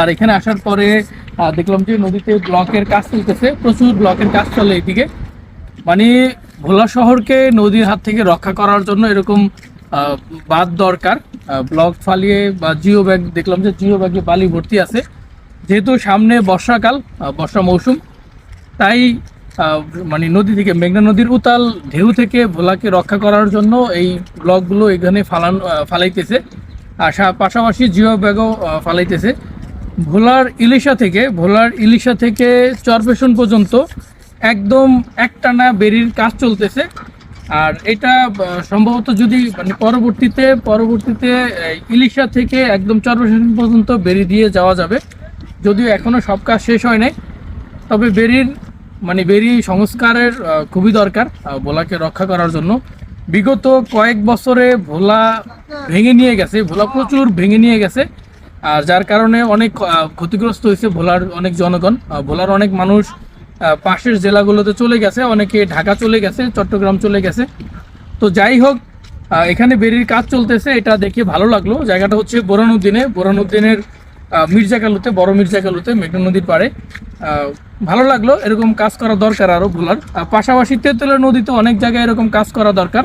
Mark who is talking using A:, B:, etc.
A: আর এখানে আসার পরে দেখলাম যে নদীতে ব্লকের কাজ চলতেছে, প্রচুর ব্লকের কাজ চলে এদিকে। মানে ভোলা শহরকে নদীর হাত থেকে রক্ষা করার জন্য এরকম বাঁধ দরকার। ব্লক ফালিয়ে বা জিও ব্যাগ, দেখলাম যে জিও ব্যাগে বালি ভর্তি আছে। যেহেতু সামনে বর্ষাকাল বর্ষা মৌসুম, তাই মানে নদী থেকে, মেঘনা নদীর উতাল ঢেউ থেকে ভোলাকে রক্ষা করার জন্য এই ব্লকগুলো এখানে ফালান ফালাইতেছে। আর পাশাপাশি জিও ব্যাগও ফালাইতেছে। ভোলার ইলিশা থেকে, ভোলার ইলিশা থেকে চরপেশন পর্যন্ত একদম একটানা বেরির কাজ চলতেছে। আর এটা সম্ভবত যদি মানে পরবর্তীতে পরবর্তীতে ইলিশা থেকে একদম চরপেশন পর্যন্ত বেরি দিয়ে যাওয়া যাবে। যদিও এখনও সব কাজ শেষ হয় নাই। তবে বেরির মানে বেরি সংস্কারের খুবই দরকার ভোলাকে রক্ষা করার জন্য। বিগত কয়েক বছরে ভোলা ভেঙে নিয়ে গেছে, ভোলা প্রচুর ভেঙে নিয়ে গেছে। আর যার কারণে অনেক ক্ষতিগ্রস্ত হয়েছে ভোলার অনেক জনগণ। ভোলার অনেক মানুষ পাশের জেলাগুলোতে চলে গেছে, অনেকে ঢাকা চলে গেছে, চট্টগ্রাম চলে গেছে। তো যাই হোক এখানে বেরির কাজ চলতেছে, এটা দেখে ভালো লাগল। জায়গাটা হচ্ছে বোরানুদ্দিনে। বোরানুদ্দিনের মির্জাকালুতে, বড় মির্জাকালুতে মেঘনা নদীর পাড়ে। ভালো লাগল, এরকম কাজ করা দরকার আরও ভোলার। পাশাপাশি তেঁতুলের নদীতে অনেক জায়গায় এরকম কাজ করা দরকার।